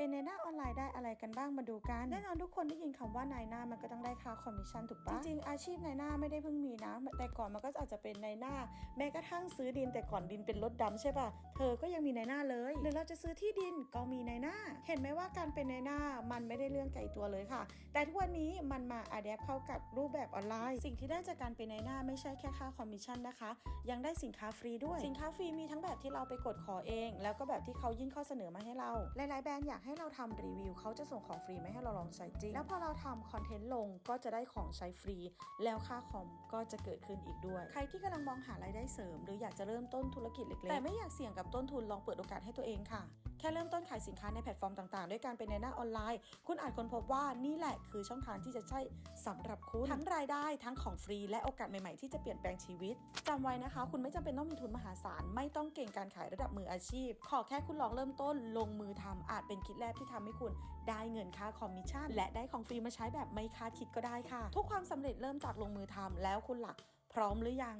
เป็นในหน้าออนไลน์ได้อะไรกันบ้างมาดูกันแน่นอนทุกคนได้ยินคำว่านายหน้ามันก็ต้องได้ค่าคอมมิชชั่นถูกปะจริงๆอาชีพนายหน้าไม่ได้เพิ่งมีนะ แต่ก่อนมันก็อาจจะเป็นนายหน้า แม้กระทั่งซื้อดินแต่ก่อนดินเป็นรถดำใช่ปะเธอก็ยังมีนายหน้าเลยหรือเราจะซื้อที่ดินก็มีนายหน้า เห็นไหมว่าการเป็นนายหน้ามันไม่ได้เรื่องไกลตัวเลยค่ะ แต่ทุกวันนี้มันมาอัดแอปเข้ากับรูปแบบออนไลน์ สิ่งที่ได้จากการเป็นนายหน้าไม่ใช่แค่ค่าคอมมิชชั่นนะคะ ยังได้สินค้าฟรีด้วย สินค้าฟรีมีทั้งแบบที่เราไปกดขอเอง แล้วก็แบบที่เขายื่นข้อเสนอมาให้เรา หลายๆแบรนด์อยากให้ให้เราทำรีวิวเขาจะส่งของฟรีมาให้เราลองใช้จริง แล้วพอเราทำคอนเทนต์ลงก็จะได้ของใช้ฟรี แล้วค่าคอมก็จะเกิดขึ้นอีกด้วย ใครที่กำลังมองหารายได้เสริม หรืออยากจะเริ่มต้นธุรกิจเล็กๆแต่ไม่อยากเสี่ยงกับต้นทุนลองเปิดโอกาสให้ตัวเองค่ะ แค่เริ่มต้นขายสินค้าในแพลตฟอร์มต่างๆ ด้วยการเป็นในหน้าออนไลน์ คุณอาจค้นพบว่านี่แหละคือช่องทางที่จะใช่สำหรับคุณ ทั้งรายได้ทั้งของฟรีและโอกาสใหม่ๆ ที่จะเปลี่ยนแปลงชีวิตจำไว้นะคะ คุณไม่จำเป็นต้องมีทุนมหาศาล ไม่ต้องเก่งการขายระดับมืออาชีพ ขอแค่คุณลองเริ่มต้นลงมือทำอาจเป็นคิดแรกที่ทำให้คุณได้เงินค่าคอมมิชชั่น และได้ของฟรีมาใช้แบบไม่คาดคิดก็ได้ค่ะ ทุกความสำเร็จเริ่มจากลงมือทำแล้วคุณหลักพร้อมหรือยัง